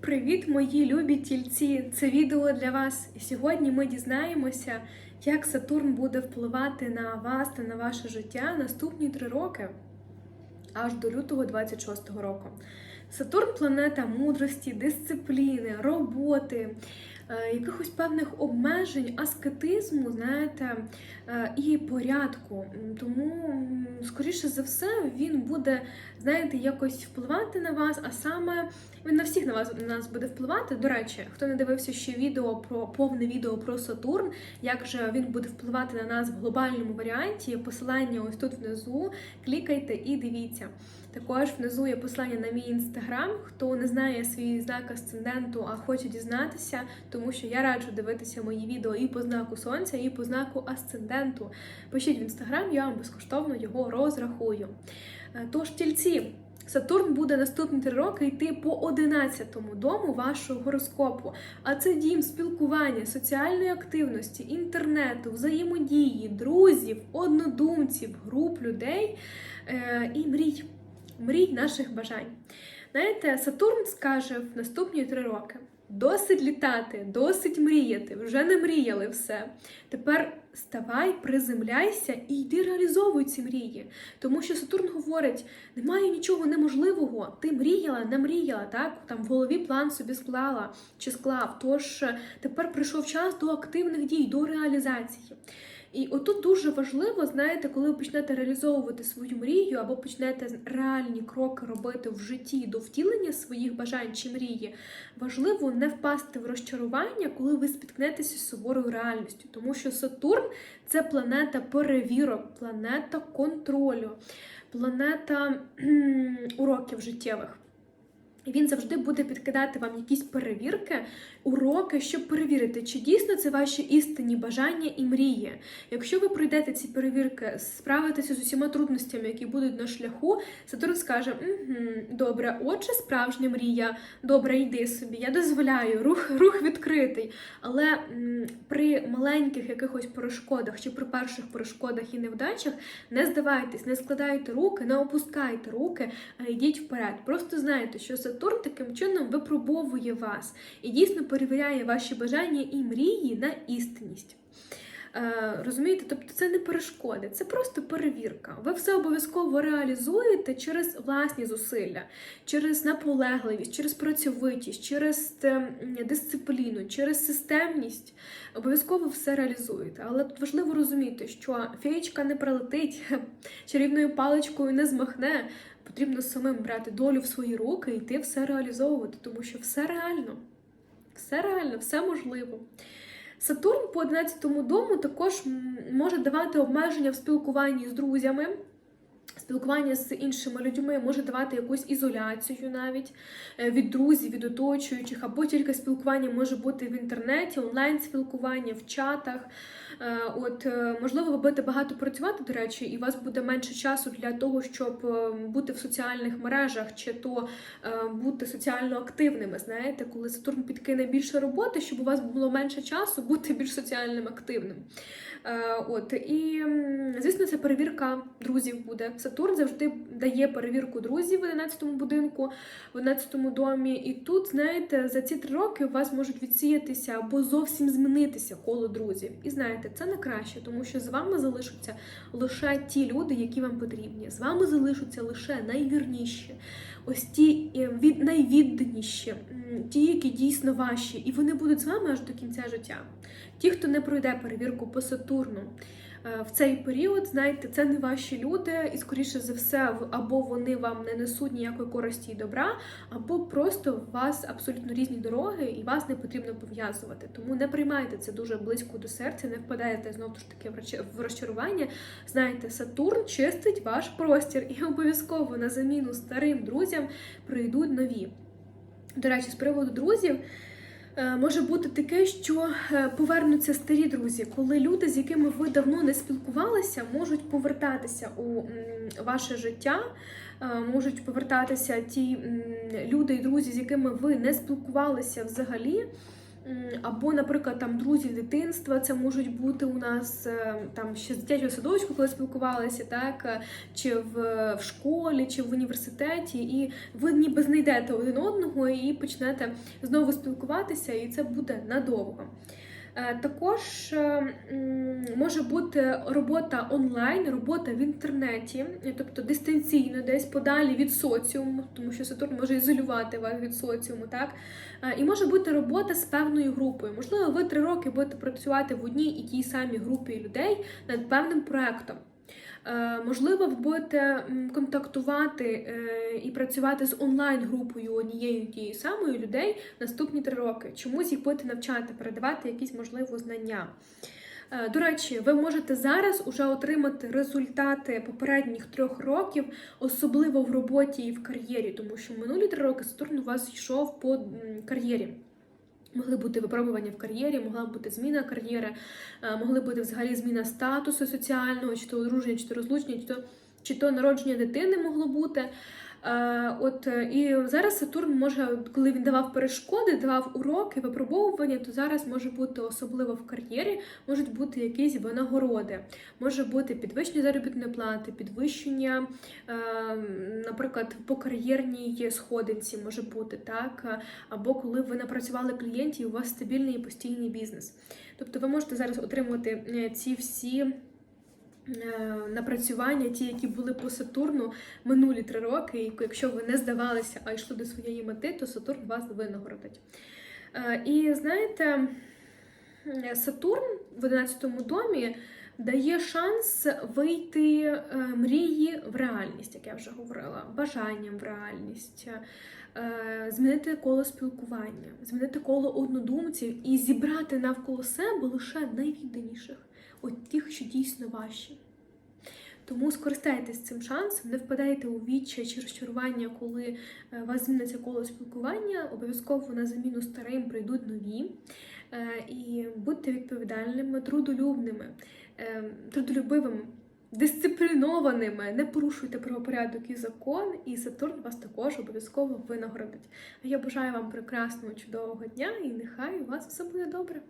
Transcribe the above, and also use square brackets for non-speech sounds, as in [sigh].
Привіт, мої любі тільці! Це відео для вас. І сьогодні ми дізнаємося, як Сатурн буде впливати на вас та на ваше життя наступні три роки, аж до лютого 26-го року. Сатурн планета мудрості, дисципліни, роботи, е, якихось певних обмежень, аскетизму, знаєте, е, і порядку. Тому, скоріше за все, він буде, знаєте, якось впливати на вас, а саме він на всіх на вас на нас буде впливати. До речі, хто не дивився ще відео про повне відео про Сатурн, як же він буде впливати на нас в глобальному варіанті, посилання ось тут внизу. Клікайте і дивіться. Також внизу є посилання на мій інстаграм. Хто не знає свій знак асценденту, а хоче дізнатися, тому що я раджу дивитися мої відео і по знаку сонця, і по знаку асценденту. Пишіть в інстаграм, я вам безкоштовно його розрахую. Е, Тож, тільці. Сатурн буде наступні три роки йти по 11-му дому вашого гороскопу. А це дім спілкування, соціальної активності, інтернету, взаємодії, друзів, однодумців, груп людей е, і мрій. Мрій наших бажань. Знаєте, Сатурн скаже в наступні три роки: досить літати, досить мріяти, вже не мріяли все. Тепер ставай, приземляйся і йди реалізовуй ці мрії. Тому що Сатурн говорить: немає нічого неможливого. Ти мріяла, не мріяла, так? Там в голові план собі склала чи склав. Тож е, тепер прийшов час до активних дій, до реалізації. І отут дуже важливо, знаєте, коли ви почнете реалізовувати свою мрію або почнете реальні кроки робити в житті до втілення своїх бажань чи мрії, важливо не впасти в розчарування, коли ви спіткнетеся з суворою реальністю. Тому що Сатурн це планета перевірок, планета контролю, планета уроків життєвих. І він завжди буде підкидати вам якісь перевірки, уроки, щоб перевірити, чи дійсно це ваші істинні бажання і мрії. Якщо ви пройдете ці перевірки, справитеся з усіма трудностями, які будуть на шляху, Сатурн скаже: угу, добре, отже, справжня мрія, добре, йди собі, я дозволяю, рух, рух відкритий. Але м, при маленьких якихось перешкодах чи при перших перешкодах і невдачах не здавайтесь, не складайте руки, не опускайте руки, а йдіть вперед. Просто знайте, що Сатурн таким чином випробовує вас і дійсно перевіряє ваші бажання і мрії на істинність. Е, розумієте, тобто це не перешкоди, це просто перевірка. Ви все обов'язково реалізуєте через власні зусилля, через наполегливість, через працьовитість, через дисципліну, через системність. Обов'язково все реалізуєте. Але тут важливо розуміти, що феєчка не прилетить, [laughs] чарівною паличкою не змахне. Потрібно самим брати долю в свої руки і йти все реалізовувати, тому що все реально, все реально, все можливо. Сатурн по 11 дому також може давати обмеження в спілкуванні з друзями. Спілкування з іншими людьми може давати якусь ізоляцію навіть е, від друзів, від оточуючих, або тільки спілкування може бути в інтернеті, онлайн-спілкування, в чатах. Е, От, е, можливо, ви будете багато працювати, до речі, і у вас буде менше часу для того, щоб бути в соціальних мережах, чи то бути соціально активними. Знаєте, коли Сатурн підкине більше роботи, щоб у вас було менше часу бути більш соціальним активним. От і звісно, це перевірка друзів буде. Сатурн завжди дає перевірку друзів в 11-му будинку, в 11-му домі. І тут, знаєте, за ці три роки у вас можуть відсіятися або зовсім змінитися коло друзів. І знаєте, це не краще, тому що з вами залишаться лише ті люди, які вам потрібні. З вами залишаться лише найвірніші, ось ті е, від найвідданіші, ті, які дійсно ваші, і вони будуть з вами аж до кінця життя. Ті, хто не пройде перевірку по Сатурну в цей період, знаєте, це не ваші люди, і скоріше за все, або вони вам не несуть ніякої користі і добра, або просто у вас абсолютно різні дороги, і вас не потрібно пов'язувати. Тому не приймайте це дуже близько до серця, не впадаєте знову ж таки в розчарування. Знаєте, Сатурн чистить ваш простір, і обов'язково на заміну старим друзям прийдуть нові. До речі, з приводу друзів. Е, Може бути таке, що е, повернуться старі друзі, коли люди, з якими ви давно не спілкувалися, можуть повертатися у ваше життя, е, можуть повертатися ті люди і друзі, з якими ви не спілкувалися взагалі. Або, наприклад, там друзі дитинства, це можуть бути у нас е, там ще з дитячого садочку, коли спілкувалися, так е, чи в, в школі, чи в університеті, і ви ніби знайдете один одного і почнете знову спілкуватися, і це буде надовго. Е, Також е, може бути робота онлайн, робота в інтернеті, тобто дистанційно, десь подалі від соціуму, тому що Сатурн може ізолювати вас від соціуму, так? Е, І може бути робота з певною групою. Можливо, ви три роки будете працювати в одній і тій самій групі людей над певним проектом. Е, Можливо, ви будете контактувати е, і працювати з онлайн-групою однією тією самою людей наступні три роки. Чомусь їх будете навчати, передавати якісь можливо знання. Е, До речі, ви можете зараз уже отримати результати попередніх трьох років, особливо в роботі і в кар'єрі, тому що минулі три роки Сатурн у вас йшов по кар'єрі. Могли бути випробування в кар'єрі, могла бути зміна кар'єри, е, могли бути взагалі зміна статусу соціального, чи то одруження, чи то розлучення, чи то, чи то народження дитини могло бути. Е, От е, і зараз Сатурн може, коли він давав перешкоди, давав уроки, випробовування, то зараз може бути особливо в кар'єрі, можуть бути якісь винагороди, може бути підвищення заробітної плати, підвищення, е, наприклад, по кар'єрній сходинці може бути так, або коли ви напрацювали клієнтів, у вас стабільний і постійний бізнес. Тобто ви можете зараз отримувати е, ці всі. Е, Напрацювання, ті, які були по Сатурну минулі три роки, і якщо ви не здавалися, а йшли до своєї мети, то Сатурн вас винагородить. Е, І знаєте, е, Сатурн в 11 домі дає шанс вийти мрії в реальність, як я вже говорила, бажанням в реальність, змінити коло спілкування, змінити коло однодумців і зібрати навколо себе лише найвідданіших, от тих, що дійсно ваші. Тому скористайтесь цим шансом, не впадайте у відчай чи розчарування, коли е, вас зміниться коло спілкування. Обов'язково на заміну старим прийдуть нові. Е, І будьте відповідальними, трудолюбними, е, трудолюбивими, дисциплінованими. Не порушуйте правопорядок і закон, і Сатурн вас також обов'язково винагородить. А я бажаю вам прекрасного чудового дня і нехай у вас все буде добре.